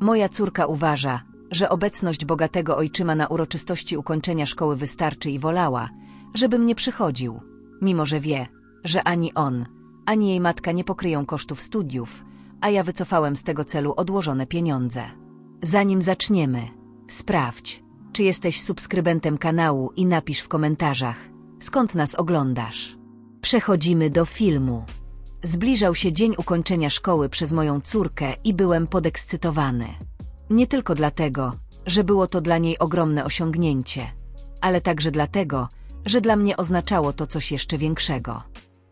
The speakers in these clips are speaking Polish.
Moja córka uważa, że obecność bogatego ojczyma na uroczystości ukończenia szkoły wystarczy i wolała, żebym nie przychodził, mimo że wie, że ani on, ani jej matka nie pokryją kosztów studiów, a ja wycofałem z tego celu odłożone pieniądze. Zanim zaczniemy, sprawdź, czy jesteś subskrybentem kanału i napisz w komentarzach, skąd nas oglądasz. Przechodzimy do filmu. Zbliżał się dzień ukończenia szkoły przez moją córkę i byłem podekscytowany. Nie tylko dlatego, że było to dla niej ogromne osiągnięcie, ale także dlatego, że dla mnie oznaczało to coś jeszcze większego.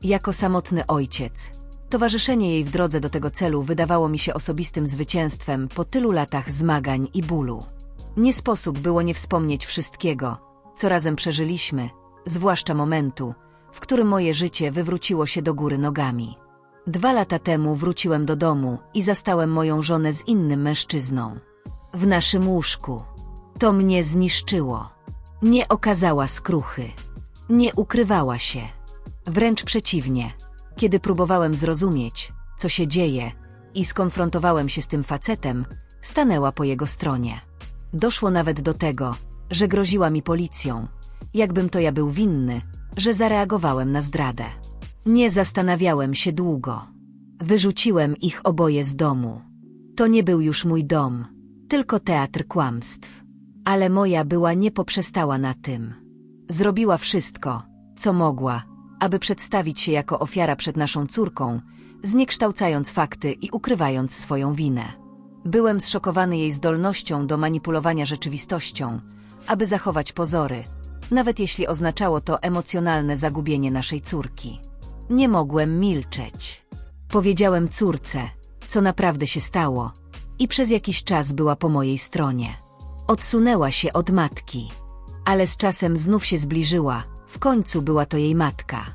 Jako samotny ojciec, towarzyszenie jej w drodze do tego celu wydawało mi się osobistym zwycięstwem po tylu latach zmagań i bólu. Nie sposób było nie wspomnieć wszystkiego, co razem przeżyliśmy, zwłaszcza momentu, w którym moje życie wywróciło się do góry nogami. Dwa lata temu wróciłem do domu i zastałem moją żonę z innym mężczyzną. W naszym łóżku. To mnie zniszczyło. Nie okazała skruchy. Nie ukrywała się. Wręcz przeciwnie. Kiedy próbowałem zrozumieć, co się dzieje i skonfrontowałem się z tym facetem, stanęła po jego stronie. Doszło nawet do tego, że groziła mi policją, jakbym to ja był winny, że zareagowałem na zdradę. Nie zastanawiałem się długo. Wyrzuciłem ich oboje z domu. To nie był już mój dom, tylko teatr kłamstw. Ale moja była nie poprzestała na tym. Zrobiła wszystko, co mogła, aby przedstawić się jako ofiara przed naszą córką, zniekształcając fakty i ukrywając swoją winę. Byłem zszokowany jej zdolnością do manipulowania rzeczywistością, aby zachować pozory, nawet jeśli oznaczało to emocjonalne zagubienie naszej córki. Nie mogłem milczeć. Powiedziałem córce, co naprawdę się stało, i przez jakiś czas była po mojej stronie. Odsunęła się od matki, ale z czasem znów się zbliżyła, w końcu była to jej matka.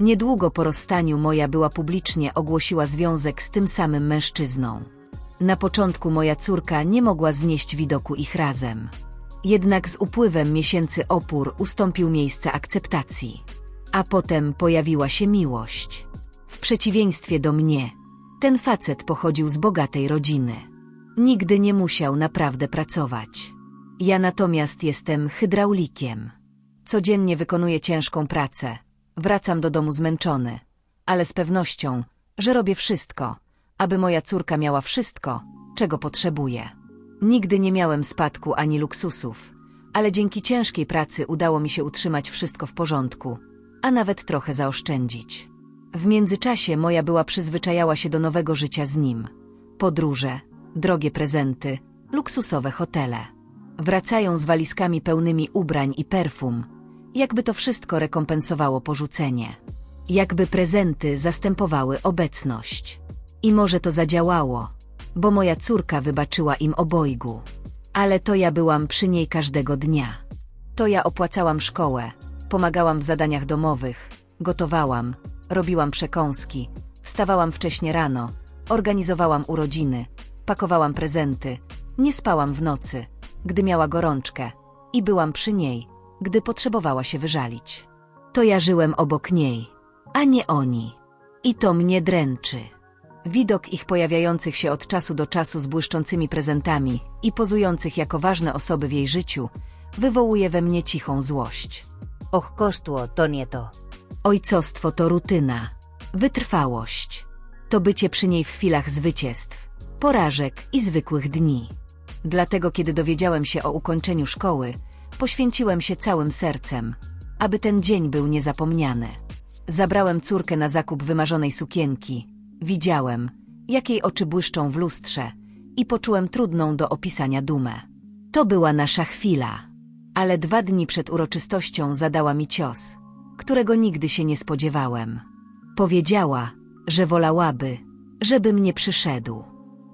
Niedługo po rozstaniu moja była publicznie ogłosiła związek z tym samym mężczyzną. Na początku moja córka nie mogła znieść widoku ich razem. Jednak z upływem miesięcy opór ustąpił miejsce akceptacji. A potem pojawiła się miłość. W przeciwieństwie do mnie, ten facet pochodził z bogatej rodziny. Nigdy nie musiał naprawdę pracować. Ja natomiast jestem hydraulikiem. Codziennie wykonuję ciężką pracę. Wracam do domu zmęczony, ale z pewnością, że robię wszystko, aby moja córka miała wszystko, czego potrzebuje. Nigdy nie miałem spadku ani luksusów, ale dzięki ciężkiej pracy udało mi się utrzymać wszystko w porządku, a nawet trochę zaoszczędzić. W międzyczasie moja była przyzwyczajała się do nowego życia z nim. Podróże, drogie prezenty, luksusowe hotele. Wracają z walizkami pełnymi ubrań i perfum, jakby to wszystko rekompensowało porzucenie. Jakby prezenty zastępowały obecność. I może to zadziałało, bo moja córka wybaczyła im obojgu. Ale to ja byłam przy niej każdego dnia. To ja opłacałam szkołę, pomagałam w zadaniach domowych, gotowałam, robiłam przekąski, wstawałam wcześnie rano, organizowałam urodziny, pakowałam prezenty, nie spałam w nocy, gdy miała gorączkę i byłam przy niej, gdy potrzebowała się wyżalić. To ja żyłem obok niej, a nie oni. I to mnie dręczy. Widok ich pojawiających się od czasu do czasu z błyszczącymi prezentami i pozujących jako ważne osoby w jej życiu wywołuje we mnie cichą złość. Och, kosztło, to nie to. Ojcostwo to rutyna, wytrwałość. To bycie przy niej w chwilach zwycięstw, porażek i zwykłych dni. Dlatego, kiedy dowiedziałem się o ukończeniu szkoły, poświęciłem się całym sercem, aby ten dzień był niezapomniany. Zabrałem córkę na zakup wymarzonej sukienki. Widziałem, jak jej oczy błyszczą w lustrze i poczułem trudną do opisania dumę. To była nasza chwila. Ale dwa dni przed uroczystością zadała mi cios, którego nigdy się nie spodziewałem. Powiedziała, że wolałaby, żebym nie przyszedł.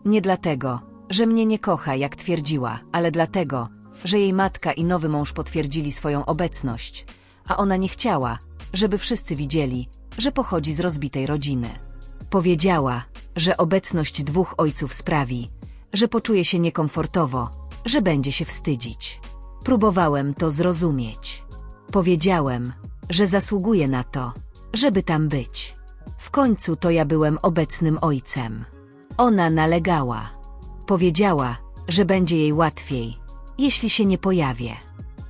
Nie dlatego, że mnie nie kocha, jak twierdziła, ale dlatego, że jej matka i nowy mąż potwierdzili swoją obecność, a ona nie chciała, żeby wszyscy widzieli, że pochodzi z rozbitej rodziny. Powiedziała, że obecność dwóch ojców sprawi, że poczuje się niekomfortowo, że będzie się wstydzić. Próbowałem to zrozumieć. Powiedziałem, że zasługuje na to, żeby tam być. W końcu to ja byłem obecnym ojcem. Ona nalegała. Powiedziała, że będzie jej łatwiej, jeśli się nie pojawię.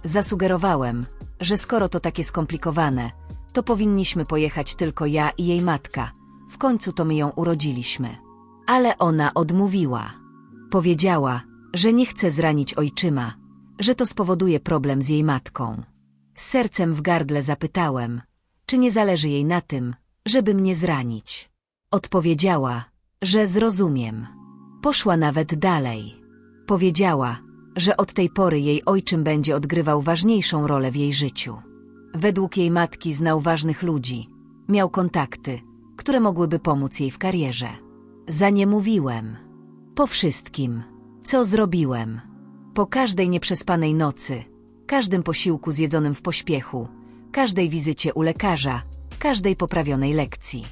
Zasugerowałem, że skoro to takie skomplikowane, to powinniśmy pojechać tylko ja i jej matka. W końcu to my ją urodziliśmy. Ale ona odmówiła. Powiedziała, że nie chce zranić ojczyma, że to spowoduje problem z jej matką. Z sercem w gardle zapytałem, czy nie zależy jej na tym, żeby mnie zranić. Odpowiedziała, że zrozumiem. Poszła nawet dalej. Powiedziała, że od tej pory jej ojczym będzie odgrywał ważniejszą rolę w jej życiu. Według jej matki znał ważnych ludzi, miał kontakty, które mogłyby pomóc jej w karierze. Za mówiłem. Po wszystkim, co zrobiłem. Po każdej nieprzespanej nocy, każdym posiłku zjedzonym w pośpiechu, każdej wizycie u lekarza, każdej poprawionej lekcji.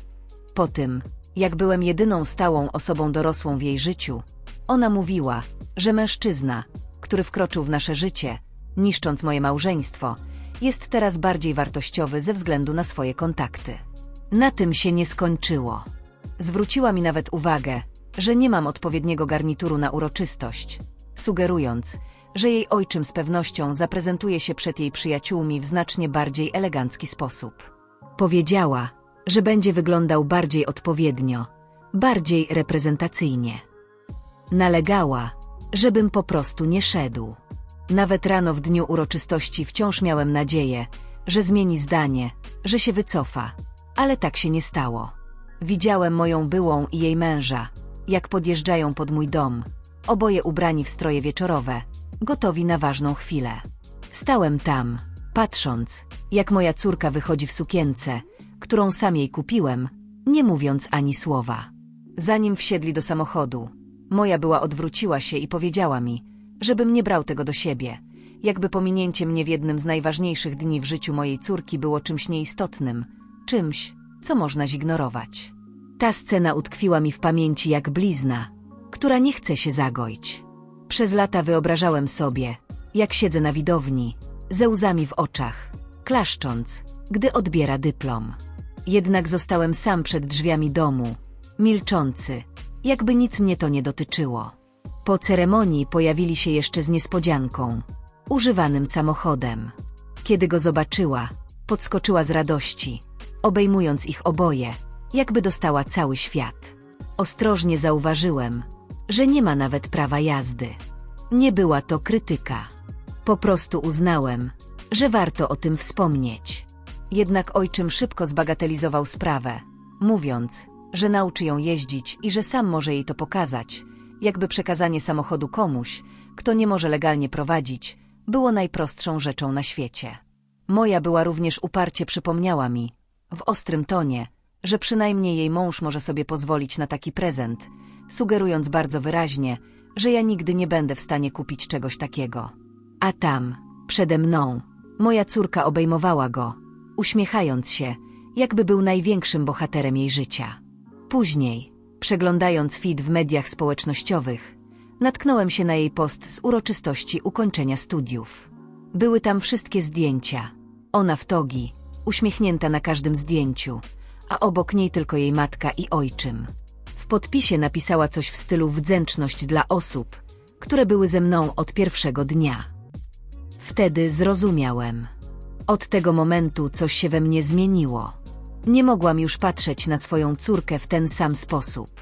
Po tym, jak byłem jedyną stałą osobą dorosłą w jej życiu, ona mówiła, że mężczyzna, który wkroczył w nasze życie, niszcząc moje małżeństwo, jest teraz bardziej wartościowy ze względu na swoje kontakty. Na tym się nie skończyło. Zwróciła mi nawet uwagę, że nie mam odpowiedniego garnituru na uroczystość, sugerując, że jej ojczym z pewnością zaprezentuje się przed jej przyjaciółmi w znacznie bardziej elegancki sposób. Powiedziała, że będzie wyglądał bardziej odpowiednio, bardziej reprezentacyjnie. Nalegała, żebym po prostu nie szedł. Nawet rano w dniu uroczystości wciąż miałem nadzieję, że zmieni zdanie, że się wycofa, ale tak się nie stało. Widziałem moją byłą i jej męża, jak podjeżdżają pod mój dom, oboje ubrani w stroje wieczorowe, gotowi na ważną chwilę. Stałem tam, patrząc, jak moja córka wychodzi w sukience, którą sam jej kupiłem, nie mówiąc ani słowa. Zanim wsiedli do samochodu, moja była odwróciła się i powiedziała mi, żebym nie brał tego do siebie, jakby pominięcie mnie w jednym z najważniejszych dni w życiu mojej córki było czymś nieistotnym, czymś, co można zignorować. Ta scena utkwiła mi w pamięci jak blizna, która nie chce się zagoić. Przez lata wyobrażałem sobie, jak siedzę na widowni, ze łzami w oczach, klaszcząc, gdy odbiera dyplom. Jednak zostałem sam przed drzwiami domu, milczący, jakby nic mnie to nie dotyczyło. Po ceremonii pojawili się jeszcze z niespodzianką, używanym samochodem. Kiedy go zobaczyła, podskoczyła z radości, obejmując ich oboje, jakby dostała cały świat. Ostrożnie zauważyłem, że nie ma nawet prawa jazdy. Nie była to krytyka. Po prostu uznałem, że warto o tym wspomnieć. Jednak ojczym szybko zbagatelizował sprawę, mówiąc, że nauczy ją jeździć i że sam może jej to pokazać, jakby przekazanie samochodu komuś, kto nie może legalnie prowadzić, było najprostszą rzeczą na świecie. Moja była również uparcie przypomniała mi, w ostrym tonie, że przynajmniej jej mąż może sobie pozwolić na taki prezent, sugerując bardzo wyraźnie, że ja nigdy nie będę w stanie kupić czegoś takiego. A tam, przede mną, moja córka obejmowała go, uśmiechając się, jakby był największym bohaterem jej życia. Później, przeglądając feed w mediach społecznościowych, natknąłem się na jej post z uroczystości ukończenia studiów. Były tam wszystkie zdjęcia. Ona w togi, uśmiechnięta na każdym zdjęciu, a obok niej tylko jej matka i ojczym. W podpisie napisała coś w stylu wdzięczność dla osób, które były ze mną od pierwszego dnia. Wtedy zrozumiałem. Od tego momentu coś się we mnie zmieniło. Nie mogłam już patrzeć na swoją córkę w ten sam sposób.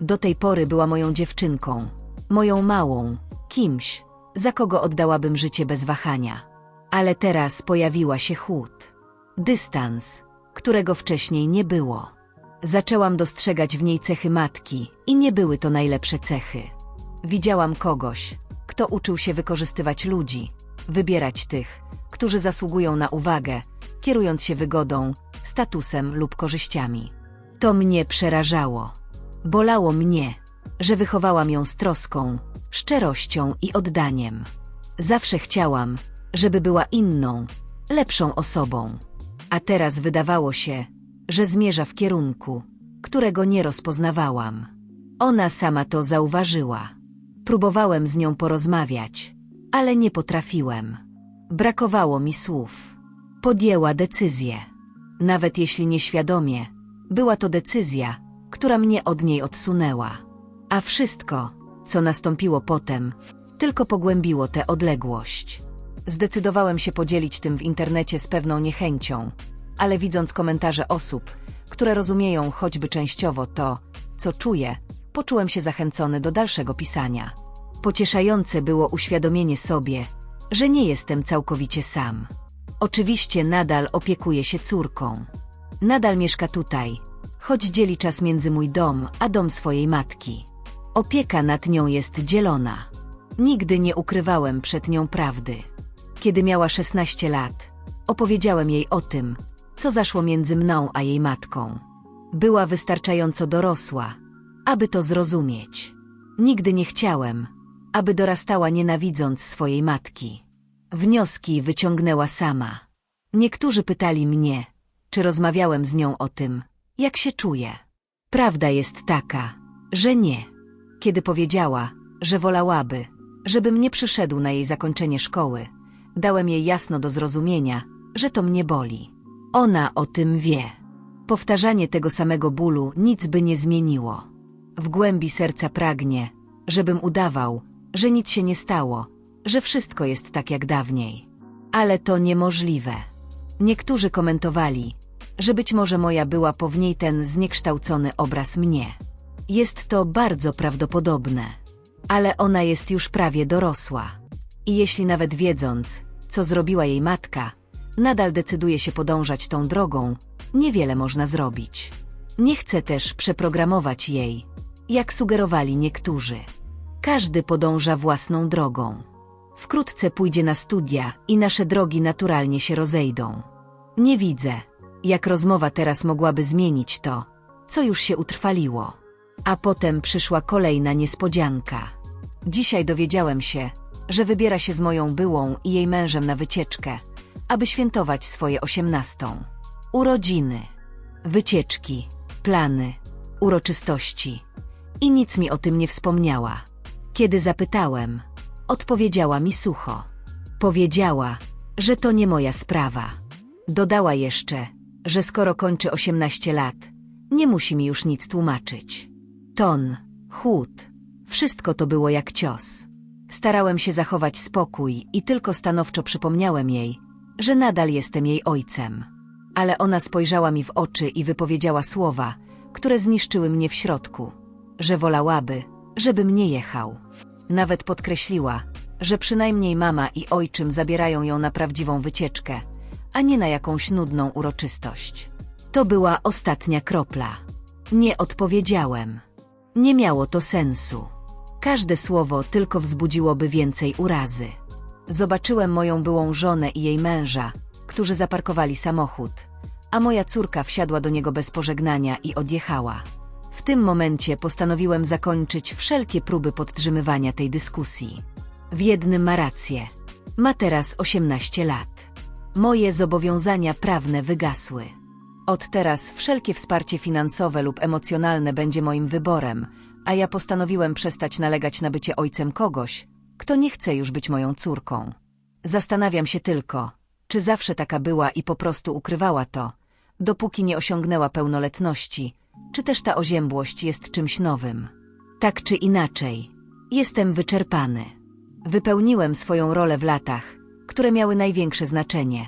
Do tej pory była moją dziewczynką, moją małą, kimś, za kogo oddałabym życie bez wahania. Ale teraz pojawiła się chłód. Dystans, którego wcześniej nie było. Zaczęłam dostrzegać w niej cechy matki i nie były to najlepsze cechy. Widziałam kogoś, kto uczył się wykorzystywać ludzi, wybierać tych, którzy zasługują na uwagę, kierując się wygodą, statusem lub korzyściami. To mnie przerażało. Bolało mnie, że wychowałam ją z troską, szczerością i oddaniem. Zawsze chciałam, żeby była inną, lepszą osobą. A teraz wydawało się, że zmierza w kierunku, którego nie rozpoznawałam. Ona sama to zauważyła. Próbowałem z nią porozmawiać, ale nie potrafiłem. Brakowało mi słów. Podjęła decyzję. Nawet jeśli nieświadomie, była to decyzja, która mnie od niej odsunęła. A wszystko, Co nastąpiło potem, tylko pogłębiło tę odległość. Zdecydowałem się podzielić tym w internecie z pewną niechęcią, ale widząc komentarze osób, które rozumieją choćby częściowo to, co czuję, poczułem się zachęcony do dalszego pisania. Pocieszające było uświadomienie sobie, że nie jestem całkowicie sam. Oczywiście nadal opiekuję się córką. Nadal mieszka tutaj, choć dzieli czas między mój dom a dom swojej matki. Opieka nad nią jest dzielona. Nigdy nie ukrywałem przed nią prawdy. Kiedy miała 16 lat, opowiedziałem jej o tym, co zaszło między mną a jej matką. Była wystarczająco dorosła, aby to zrozumieć. Nigdy nie chciałem, aby dorastała nienawidząc swojej matki. Wnioski wyciągnęła sama. Niektórzy pytali mnie, czy rozmawiałem z nią o tym, jak się czuję. Prawda jest taka, że nie. Kiedy powiedziała, że wolałaby, żebym nie przyszedł na jej zakończenie szkoły, dałem jej jasno do zrozumienia, że to mnie boli. Ona o tym wie. Powtarzanie tego samego bólu nic by nie zmieniło. W głębi serca pragnie, żebym udawał, że nic się nie stało, że wszystko jest tak jak dawniej. Ale to niemożliwe. Niektórzy komentowali, że być może moja była po w niej ten zniekształcony obraz mnie. Jest to bardzo prawdopodobne. Ale ona jest już prawie dorosła. I jeśli nawet wiedząc, co zrobiła jej matka, nadal decyduje się podążać tą drogą, niewiele można zrobić. Nie chcę też przeprogramować jej, jak sugerowali niektórzy. Każdy podąża własną drogą. Wkrótce pójdzie na studia i nasze drogi naturalnie się rozejdą. Nie widzę, jak rozmowa teraz mogłaby zmienić to, co już się utrwaliło. A potem przyszła kolejna niespodzianka. Dzisiaj dowiedziałem się, że wybiera się z moją byłą i jej mężem na wycieczkę, aby świętować swoje osiemnastą. Urodziny, wycieczki, plany, uroczystości. I nic mi o tym nie wspomniała. Kiedy zapytałem, odpowiedziała mi sucho. Powiedziała, że to nie moja sprawa. Dodała jeszcze, że skoro kończy 18 lat, nie musi mi już nic tłumaczyć. Ton, chłód, wszystko to było jak cios. Starałem się zachować spokój i tylko stanowczo przypomniałem jej, że nadal jestem jej ojcem. Ale ona spojrzała mi w oczy i wypowiedziała słowa, które zniszczyły mnie w środku, że wolałaby, żebym nie jechał. Nawet podkreśliła, że przynajmniej mama i ojczym zabierają ją na prawdziwą wycieczkę, a nie na jakąś nudną uroczystość. To była ostatnia kropla. Nie odpowiedziałem. Nie miało to sensu. Każde słowo tylko wzbudziłoby więcej urazy. Zobaczyłem moją byłą żonę i jej męża, którzy zaparkowali samochód, a moja córka wsiadła do niego bez pożegnania i odjechała. W tym momencie postanowiłem zakończyć wszelkie próby podtrzymywania tej dyskusji. W jednym ma rację. Ma teraz 18 lat. Moje zobowiązania prawne wygasły. Od teraz wszelkie wsparcie finansowe lub emocjonalne będzie moim wyborem, a ja postanowiłem przestać nalegać na bycie ojcem kogoś, kto nie chce już być moją córką. Zastanawiam się tylko, czy zawsze taka była i po prostu ukrywała to, dopóki nie osiągnęła pełnoletności, czy też ta oziębłość jest czymś nowym. Tak czy inaczej, jestem wyczerpany. Wypełniłem swoją rolę w latach, które miały największe znaczenie.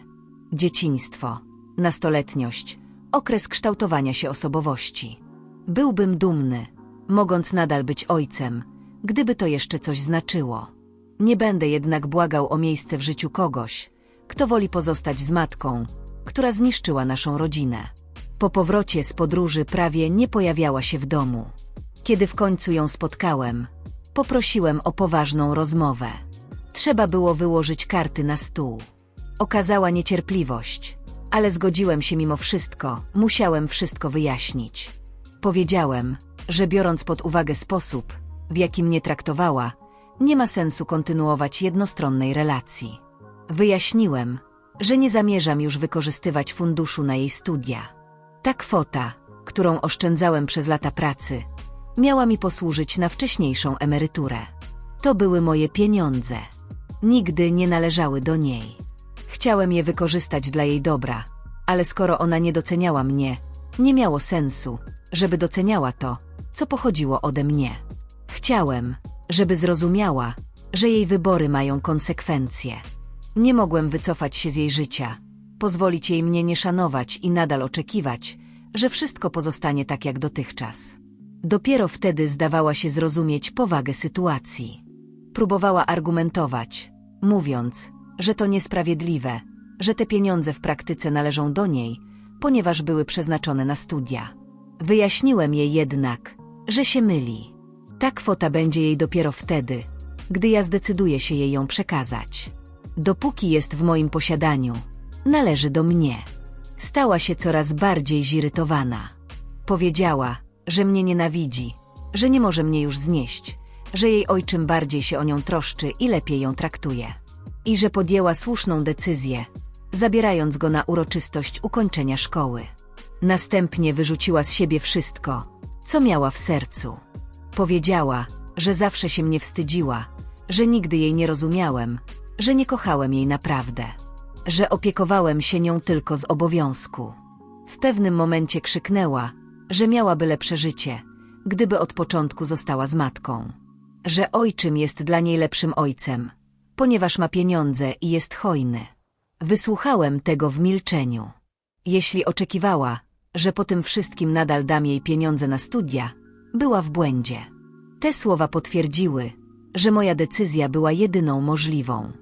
Dzieciństwo, nastoletniość, okres kształtowania się osobowości. Byłbym dumny, mogąc nadal być ojcem, gdyby to jeszcze coś znaczyło. Nie będę jednak błagał o miejsce w życiu kogoś, kto woli pozostać z matką, która zniszczyła naszą rodzinę. Po powrocie z podróży prawie nie pojawiała się w domu. Kiedy w końcu ją spotkałem, poprosiłem o poważną rozmowę. Trzeba było wyłożyć karty na stół. Okazała niecierpliwość, ale zgodziłem się mimo wszystko, musiałem wszystko wyjaśnić. Powiedziałem, że biorąc pod uwagę sposób, w jaki mnie traktowała, nie ma sensu kontynuować jednostronnej relacji. Wyjaśniłem, że nie zamierzam już wykorzystywać funduszu na jej studia. Ta kwota, którą oszczędzałem przez lata pracy, miała mi posłużyć na wcześniejszą emeryturę. To były moje pieniądze. Nigdy nie należały do niej. Chciałem je wykorzystać dla jej dobra, ale skoro ona nie doceniała mnie, nie miało sensu, żeby doceniała to, co pochodziło ode mnie. Chciałem, żeby zrozumiała, że jej wybory mają konsekwencje. Nie mogłem wycofać się z jej życia, pozwolić jej mnie nie szanować i nadal oczekiwać, że wszystko pozostanie tak jak dotychczas. Dopiero wtedy zdawała się zrozumieć powagę sytuacji. Próbowała argumentować, mówiąc, że to niesprawiedliwe, że te pieniądze w praktyce należą do niej, ponieważ były przeznaczone na studia. Wyjaśniłem jej jednak, że się myli. Ta kwota będzie jej dopiero wtedy, gdy ja zdecyduję się jej ją przekazać. Dopóki jest w moim posiadaniu, należy do mnie. Stała się coraz bardziej zirytowana. Powiedziała, że mnie nienawidzi, że nie może mnie już znieść, że jej ojczym bardziej się o nią troszczy i lepiej ją traktuje. I że podjęła słuszną decyzję, zabierając go na uroczystość ukończenia szkoły. Następnie wyrzuciła z siebie wszystko, co miała w sercu. Powiedziała, że zawsze się mnie wstydziła, że nigdy jej nie rozumiałem, że nie kochałem jej naprawdę, że opiekowałem się nią tylko z obowiązku. W pewnym momencie krzyknęła, że miałaby lepsze życie, gdyby od początku została z matką. Że ojczym jest dla niej lepszym ojcem, ponieważ ma pieniądze i jest hojny. Wysłuchałem tego w milczeniu. Jeśli oczekiwała, że po tym wszystkim nadal dam jej pieniądze na studia, była w błędzie. Te słowa potwierdziły, że moja decyzja była jedyną możliwą.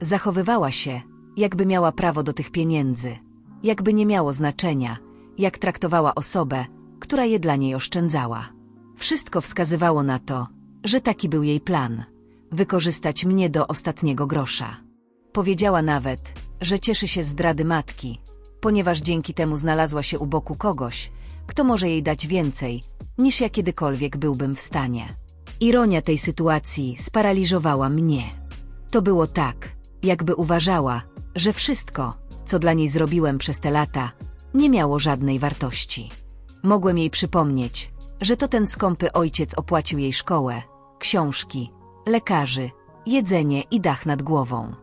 Zachowywała się, jakby miała prawo do tych pieniędzy, jakby nie miało znaczenia, jak traktowała osobę, która je dla niej oszczędzała. Wszystko wskazywało na to, że taki był jej plan wykorzystać mnie do ostatniego grosza. Powiedziała nawet, że cieszy się zdrady matki, ponieważ dzięki temu znalazła się u boku kogoś, kto może jej dać więcej, niż ja kiedykolwiek byłbym w stanie. Ironia tej sytuacji sparaliżowała mnie. To było tak, jakby uważała, że wszystko, co dla niej zrobiłem przez te lata, nie miało żadnej wartości. Mogłem jej przypomnieć, że to ten skąpy ojciec opłacił jej szkołę, książki, lekarzy, jedzenie i dach nad głową.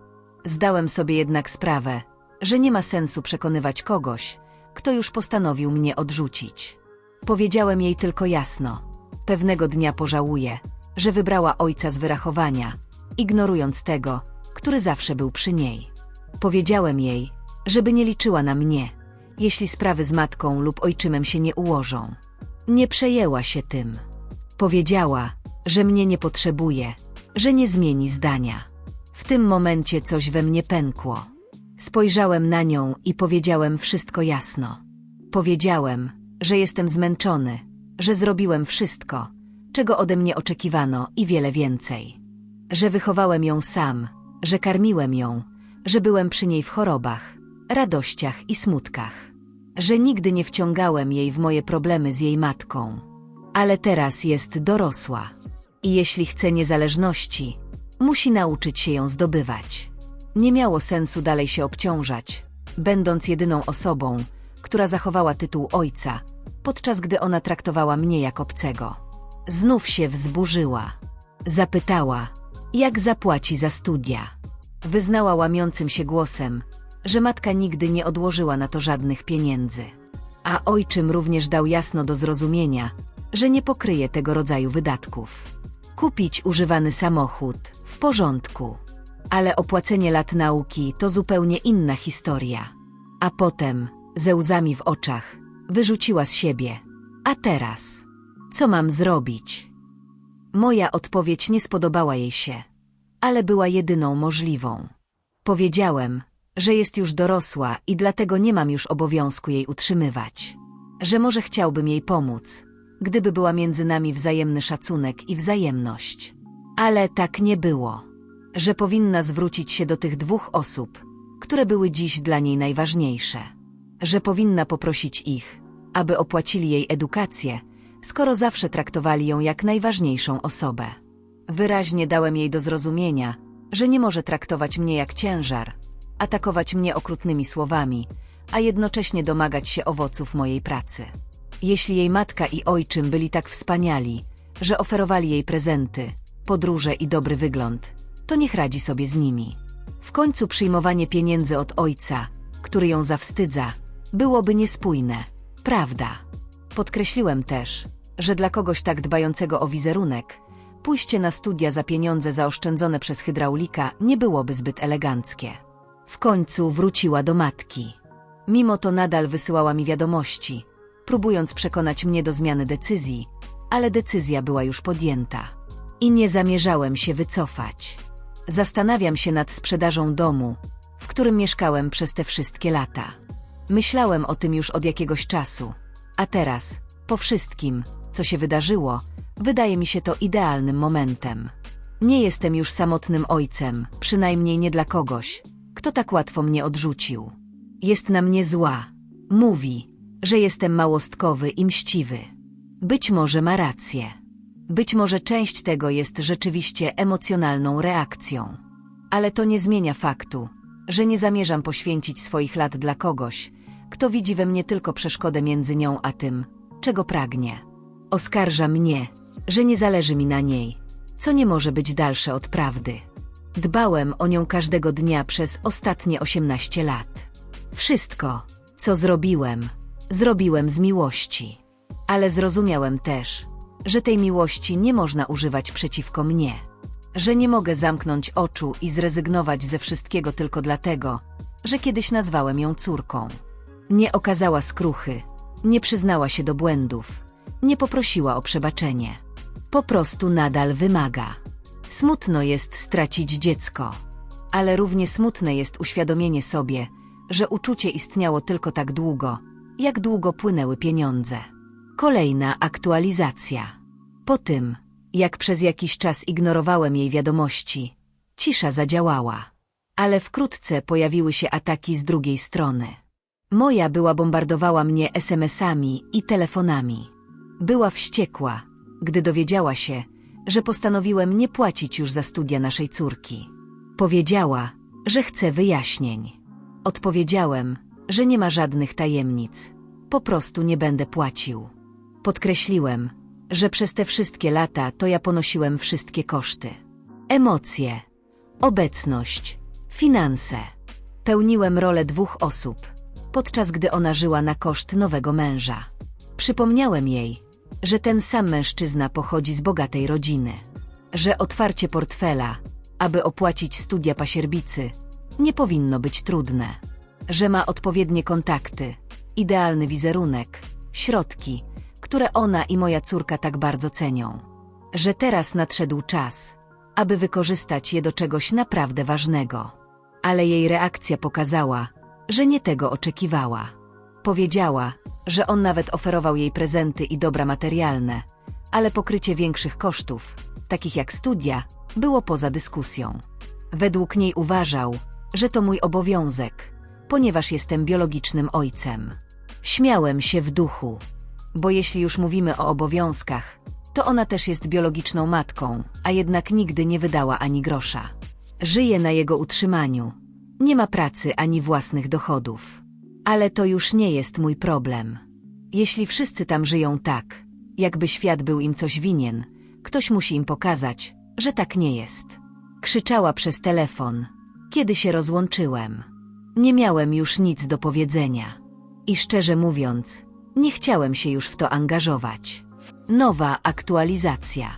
Zdałem sobie jednak sprawę, że nie ma sensu przekonywać kogoś, kto już postanowił mnie odrzucić. Powiedziałem jej tylko jasno. Pewnego dnia pożałuję, że wybrała ojca z wyrachowania, ignorując tego, który zawsze był przy niej. Powiedziałem jej, żeby nie liczyła na mnie, jeśli sprawy z matką lub ojczymem się nie ułożą. Nie przejęła się tym. Powiedziała, że mnie nie potrzebuje, że nie zmieni zdania. W tym momencie coś we mnie pękło. Spojrzałem na nią i powiedziałem wszystko jasno. Powiedziałem, że jestem zmęczony, że zrobiłem wszystko, czego ode mnie oczekiwano i wiele więcej. Że wychowałem ją sam, że karmiłem ją, że byłem przy niej w chorobach, radościach i smutkach. Że nigdy nie wciągałem jej w moje problemy z jej matką. Ale teraz jest dorosła. I jeśli chce niezależności, musi nauczyć się ją zdobywać. Nie miało sensu dalej się obciążać, będąc jedyną osobą, która zachowała tytuł ojca, podczas gdy ona traktowała mnie jak obcego. Znów się wzburzyła. Zapytała, jak zapłaci za studia. Wyznała łamiącym się głosem, że matka nigdy nie odłożyła na to żadnych pieniędzy. A ojczym również dał jasno do zrozumienia, że nie pokryje tego rodzaju wydatków. Kupić używany samochód w porządku, ale opłacenie lat nauki to zupełnie inna historia. A potem, ze łzami w oczach, wyrzuciła z siebie. A teraz, co mam zrobić? Moja odpowiedź nie spodobała jej się, ale była jedyną możliwą. Powiedziałem, że jest już dorosła i dlatego nie mam już obowiązku jej utrzymywać. Że może chciałbym jej pomóc, gdyby była między nami wzajemny szacunek i wzajemność. Ale tak nie było. Że powinna zwrócić się do tych dwóch osób, które były dziś dla niej najważniejsze. Że powinna poprosić ich, aby opłacili jej edukację, skoro zawsze traktowali ją jak najważniejszą osobę. Wyraźnie dałem jej do zrozumienia, że nie może traktować mnie jak ciężar, atakować mnie okrutnymi słowami, a jednocześnie domagać się owoców mojej pracy. Jeśli jej matka i ojczym byli tak wspaniali, że oferowali jej prezenty, podróże i dobry wygląd, to niech radzi sobie z nimi. W końcu przyjmowanie pieniędzy od ojca, który ją zawstydza, byłoby niespójne, prawda? Podkreśliłem też, że dla kogoś tak dbającego o wizerunek, Pójście na studia za pieniądze zaoszczędzone przez hydraulika nie byłoby zbyt eleganckie. W końcu wróciła do matki. Mimo to nadal wysyłała mi wiadomości, próbując przekonać mnie do zmiany decyzji, ale decyzja była już podjęta. I nie zamierzałem się wycofać. Zastanawiam się nad sprzedażą domu, w którym mieszkałem przez te wszystkie lata. Myślałem o tym już od jakiegoś czasu, a teraz, po wszystkim, co się wydarzyło, wydaje mi się to idealnym momentem. Nie jestem już samotnym ojcem, przynajmniej nie dla kogoś, kto tak łatwo mnie odrzucił. Jest na mnie zła. Mówi, że jestem małostkowy i mściwy. Być może ma rację. Być może część tego jest rzeczywiście emocjonalną reakcją. Ale to nie zmienia faktu, że nie zamierzam poświęcić swoich lat dla kogoś, kto widzi we mnie tylko przeszkodę między nią a tym, czego pragnie. Oskarża mnie, że nie zależy mi na niej, co nie może być dalsze od prawdy. Dbałem o nią każdego dnia przez ostatnie 18 lat. Wszystko, co zrobiłem, zrobiłem z miłości. Ale zrozumiałem też, że tej miłości nie można używać przeciwko mnie. Że nie mogę zamknąć oczu i zrezygnować ze wszystkiego tylko dlatego, że kiedyś nazwałem ją córką. Nie okazała skruchy, nie przyznała się do błędów, nie poprosiła o przebaczenie. Po prostu nadal wymaga. Smutno jest stracić dziecko, ale równie smutne jest uświadomienie sobie, że uczucie istniało tylko tak długo, jak długo płynęły pieniądze. Kolejna aktualizacja. Po tym, jak przez jakiś czas ignorowałem jej wiadomości, cisza zadziałała. Ale wkrótce pojawiły się ataki z drugiej strony. Moja była bombardowała mnie SMS-ami i telefonami. Była wściekła, gdy dowiedziała się, że postanowiłem nie płacić już za studia naszej córki. Powiedziała, że chce wyjaśnień. Odpowiedziałem, że nie ma żadnych tajemnic. Po prostu nie będę płacił. Podkreśliłem, że przez te wszystkie lata to ja ponosiłem wszystkie koszty. Emocje, obecność, finanse. Pełniłem rolę dwóch osób, podczas gdy ona żyła na koszt nowego męża. Przypomniałem jej, że ten sam mężczyzna pochodzi z bogatej rodziny, że otwarcie portfela, aby opłacić studia pasierbicy, nie powinno być trudne, że ma odpowiednie kontakty, idealny wizerunek, środki, które ona i moja córka tak bardzo cenią, że teraz nadszedł czas, aby wykorzystać je do czegoś naprawdę ważnego. Ale jej reakcja pokazała, że nie tego oczekiwała. Powiedziała, że on nawet oferował jej prezenty i dobra materialne, ale pokrycie większych kosztów, takich jak studia, było poza dyskusją. Według niej uważał, że to mój obowiązek, ponieważ jestem biologicznym ojcem. Śmiałem się w duchu, bo jeśli już mówimy o obowiązkach, to ona też jest biologiczną matką, a jednak nigdy nie wydała ani grosza. Żyje na jego utrzymaniu. Nie ma pracy ani własnych dochodów. Ale to już nie jest mój problem. Jeśli wszyscy tam żyją tak, jakby świat był im coś winien, ktoś musi im pokazać, że tak nie jest. Krzyczała przez telefon, kiedy się rozłączyłem. Nie miałem już nic do powiedzenia. I szczerze mówiąc, nie chciałem się już w to angażować. Nowa aktualizacja.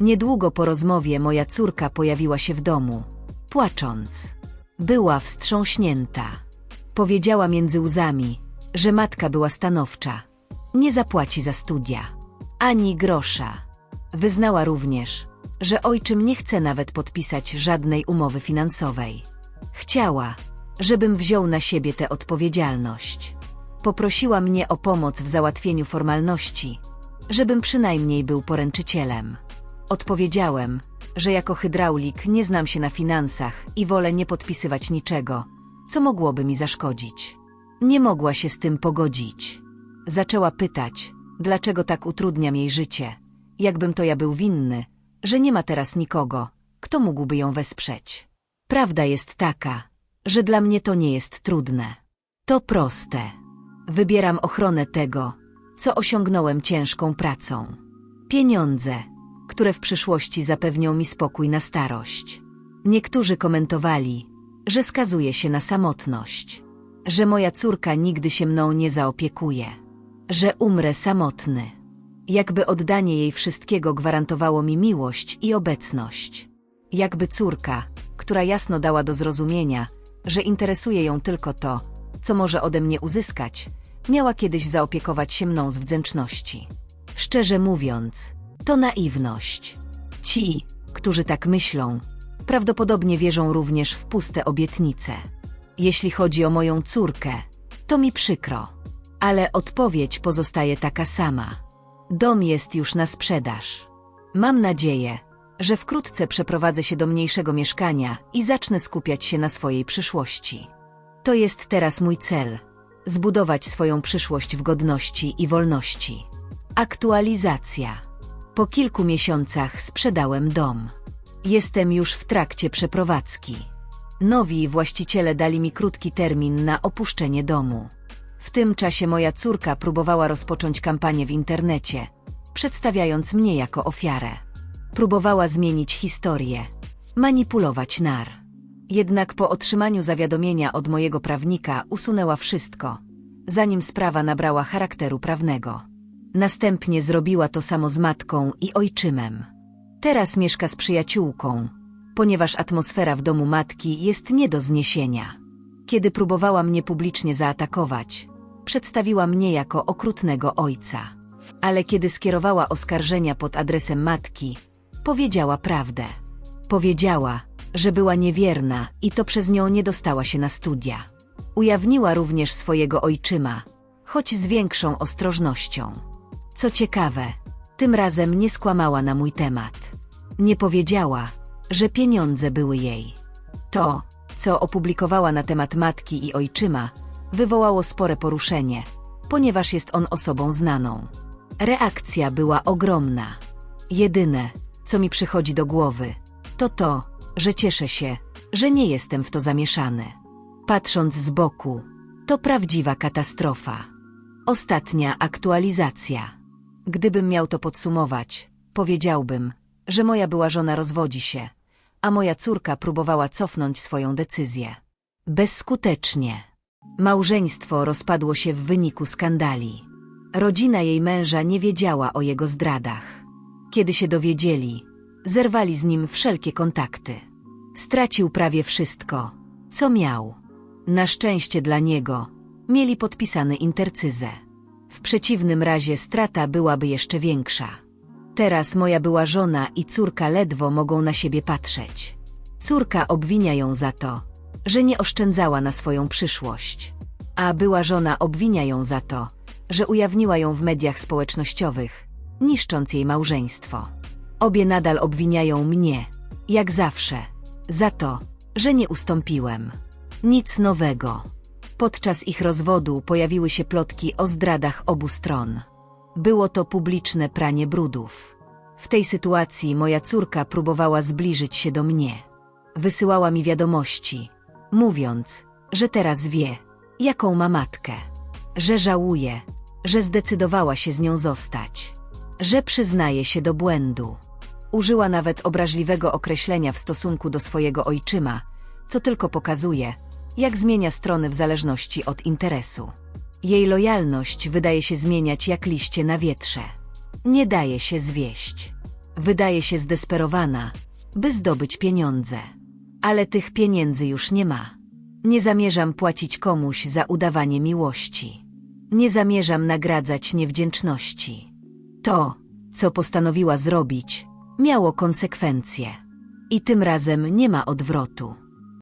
Niedługo po rozmowie moja córka pojawiła się w domu, płacząc. Była wstrząśnięta. Powiedziała między łzami, że matka była stanowcza. Nie zapłaci za studia. Ani grosza. Wyznała również, że ojczym nie chce nawet podpisać żadnej umowy finansowej. Chciała, żebym wziął na siebie tę odpowiedzialność. Poprosiła mnie o pomoc w załatwieniu formalności, żebym przynajmniej był poręczycielem. Odpowiedziałem, że jako hydraulik nie znam się na finansach i wolę nie podpisywać niczego, co mogłoby mi zaszkodzić. Nie mogła się z tym pogodzić. Zaczęła pytać, dlaczego tak utrudniam jej życie, jakbym to ja był winny, że nie ma teraz nikogo, kto mógłby ją wesprzeć. Prawda jest taka, że dla mnie to nie jest trudne. To proste. Wybieram ochronę tego, co osiągnąłem ciężką pracą. Pieniądze, które w przyszłości zapewnią mi spokój na starość. Niektórzy komentowali, że skazuje się na samotność, że moja córka nigdy się mną nie zaopiekuje, że umrę samotny. Jakby oddanie jej wszystkiego gwarantowało mi miłość i obecność. Jakby córka, która jasno dała do zrozumienia, że interesuje ją tylko to, co może ode mnie uzyskać, miała kiedyś zaopiekować się mną z wdzięczności. Szczerze mówiąc, to naiwność. Ci, którzy tak myślą, prawdopodobnie wierzą również w puste obietnice. Jeśli chodzi o moją córkę, to mi przykro, ale odpowiedź pozostaje taka sama. Dom jest już na sprzedaż. Mam nadzieję, że wkrótce przeprowadzę się do mniejszego mieszkania i zacznę skupiać się na swojej przyszłości. To jest teraz mój cel zbudować swoją przyszłość w godności i wolności. Aktualizacja. Po kilku miesiącach sprzedałem dom. Jestem już w trakcie przeprowadzki. Nowi właściciele dali mi krótki termin na opuszczenie domu. W tym czasie moja córka próbowała rozpocząć kampanię w internecie, przedstawiając mnie jako ofiarę. Próbowała zmienić historię, manipulować nar. Jednak po otrzymaniu zawiadomienia od mojego prawnika usunęła wszystko, zanim sprawa nabrała charakteru prawnego. Następnie zrobiła to samo z matką i ojczymem. Teraz mieszka z przyjaciółką, ponieważ atmosfera w domu matki jest nie do zniesienia. Kiedy próbowała mnie publicznie zaatakować, przedstawiła mnie jako okrutnego ojca. Ale kiedy skierowała oskarżenia pod adresem matki, powiedziała prawdę. Powiedziała, że była niewierna i to przez nią nie dostała się na studia. Ujawniła również swojego ojczyma, choć z większą ostrożnością. Co ciekawe, tym razem nie skłamała na mój temat. Nie powiedziała, że pieniądze były jej. To, co opublikowała na temat matki i ojczyma, wywołało spore poruszenie, ponieważ jest on osobą znaną. Reakcja była ogromna. Jedyne, co mi przychodzi do głowy, to to, że cieszę się, że nie jestem w to zamieszany. Patrząc z boku, to prawdziwa katastrofa. Ostatnia aktualizacja. Gdybym miał to podsumować, powiedziałbym, że moja była żona rozwodzi się, a moja córka próbowała cofnąć swoją decyzję. Bezskutecznie. Małżeństwo rozpadło się w wyniku skandali. Rodzina jej męża nie wiedziała o jego zdradach. Kiedy się dowiedzieli, zerwali z nim wszelkie kontakty. Stracił prawie wszystko, co miał. Na szczęście dla niego, mieli podpisany intercyzę. W przeciwnym razie strata byłaby jeszcze większa. Teraz moja była żona i córka ledwo mogą na siebie patrzeć. Córka obwinia ją za to, że nie oszczędzała na swoją przyszłość. A była żona obwinia ją za to, że ujawniła ją w mediach społecznościowych, niszcząc jej małżeństwo. Obie nadal obwiniają mnie, jak zawsze, za to, że nie ustąpiłem. Nic nowego. Podczas ich rozwodu pojawiły się plotki o zdradach obu stron. Było to publiczne pranie brudów. W tej sytuacji moja córka próbowała zbliżyć się do mnie. Wysyłała mi wiadomości, mówiąc, że teraz wie, jaką ma matkę, że żałuje, że zdecydowała się z nią zostać, że przyznaje się do błędu. Użyła nawet obraźliwego określenia w stosunku do swojego ojczyma, co tylko pokazuje, jak zmienia strony w zależności od interesu. Jej lojalność wydaje się zmieniać jak liście na wietrze. Nie daje się zwieść. Wydaje się zdesperowana, by zdobyć pieniądze. Ale tych pieniędzy już nie ma. Nie zamierzam płacić komuś za udawanie miłości. Nie zamierzam nagradzać niewdzięczności. To, co postanowiła zrobić, miało konsekwencje. I tym razem nie ma odwrotu.